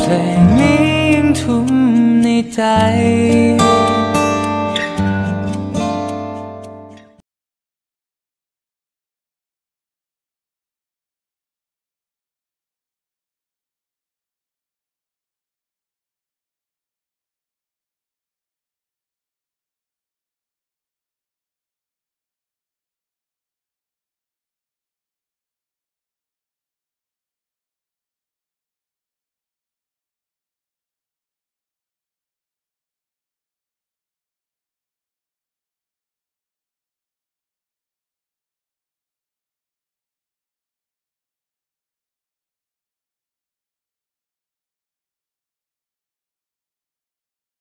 เพลงนี้ยังทุ่มในใจ